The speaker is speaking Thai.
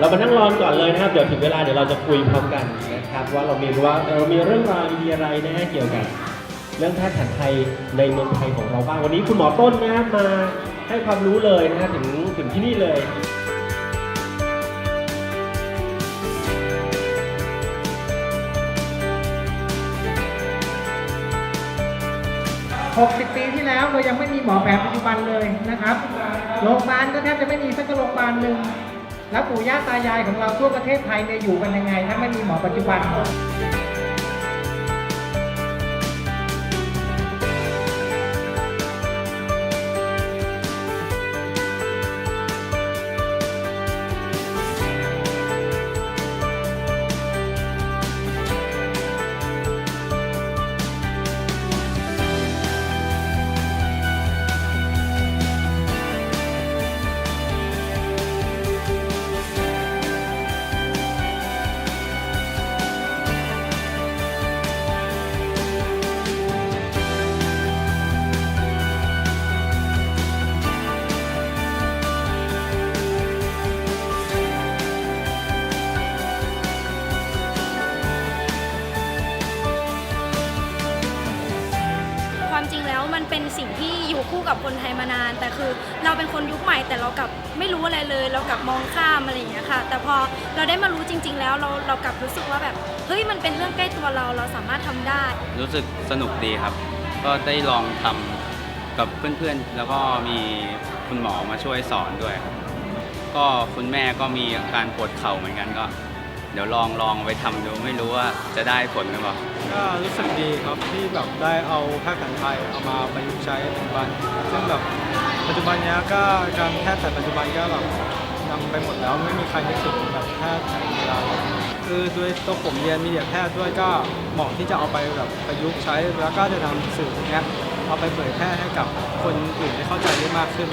เรามานั่งรอก่อนเลยนะครับ เดี๋ยวถึงเวลาเดี๋ยวเราจะคุยพร้อมกันนะครับว่าเรามีว่าเรามีเรื่องราวดีๆอะไรนะฮะเกี่ยวกับ เรื่องแพทย์แผนไทยในเมืองไทยของเราบ้างวันนี้คุณหมอต้นนะครับมาให้ความรู้เลยนะฮะถึงถึงที่นี่เลย60 ปีที่แล้วเรายังไม่มีหมอแผนปัจจุบันเลยนะครับ โรงพยาบาลก็แทบจะไม่มีสักโรงพยาบาลหนึ่ง แล้วปู่ย่าตายายของเราทั่วประเทศไทยเนี่ยอยู่กันยังไง ถ้าไม่มีหมอปัจจุบัน เป็นสิ่งที่อยู่คู่กับคนไทยมานาน แต่คือเราเป็นคนยุคใหม่แต่เรากลับไม่รู้อะไรเลย เรากลับมองข้ามอะไรอย่างเงี้ยค่ะ แต่พอเราได้มารู้จริง ๆ แล้วเราเรากลับรู้สึกว่าแบบเฮ้ยมันเป็นเรื่องใกล้ตัวเราเราสามารถทำได้ รู้สึกสนุกดีครับ ก็ได้ลองทำกับเพื่อนๆ แล้วก็มีคุณหมอมาช่วยสอนด้วยครับ ก็คุณแม่ก็มีอาการปวดเข่าเหมือนกันก็ เดี๋ยวลองลองไปทำดูไม่รู้ว่าจะได้ผลหรือเปล่า ก็รู้สึกดีครับที่แบบได้เอาแพทย์แผนไทยเอามาประยุกต์ใช้ในปัจจุบัน ซึ่งแบบปัจจุบันเนี้ยก็การแพทย์แผนปัจจุบันก็แบบนำไปหมดแล้วไม่มีใครนึกถึงแบบแพทย์แผนโบราณคือด้วยตัวผมเรียนมีเดียแพทย์ด้วยก็เหมาะที่จะเอาไปแบบประยุกต์ใช้ แล้วก็จะทำสื่อเนี้ยเอาไปเผยแพร่ให้กับคนอื่นได้เข้าใจได้มากขึ้น